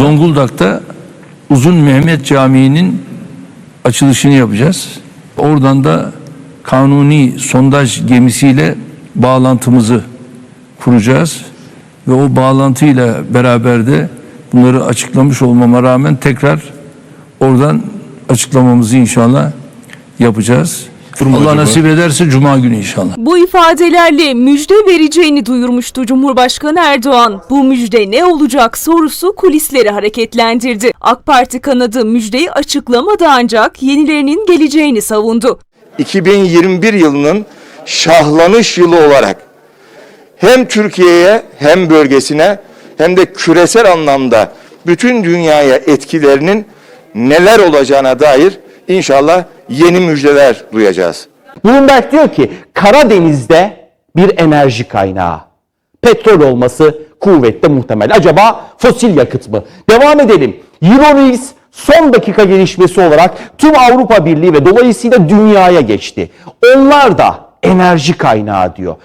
Zonguldak'ta Uzun Mehmet Camii'nin açılışını yapacağız. Oradan da kanuni sondaj gemisiyle bağlantımızı kuracağız. Ve o bağlantıyla beraber de bunları açıklamış olmama rağmen tekrar oradan açıklamamızı inşallah yapacağız. Allah nasip ederse Cuma günü inşallah. Bu ifadelerle müjde vereceğini duyurmuştu Cumhurbaşkanı Erdoğan. Bu müjde ne olacak sorusu kulisleri hareketlendirdi. AK Parti kanadı müjdeyi açıklamadı ancak yenilerinin geleceğini savundu. 2021 yılının şahlanış yılı olarak hem Türkiye'ye hem bölgesine hem de küresel anlamda bütün dünyaya etkilerinin neler olacağına dair inşallah yeni müjdeler duyacağız. Bloomberg diyor ki Karadeniz'de bir enerji kaynağı. Petrol olması kuvvetle muhtemel. Acaba fosil yakıt mı? Devam edelim. Euronews son dakika gelişmesi olarak tüm Avrupa Birliği ve dolayısıyla dünyaya geçti. Onlar da enerji kaynağı diyor.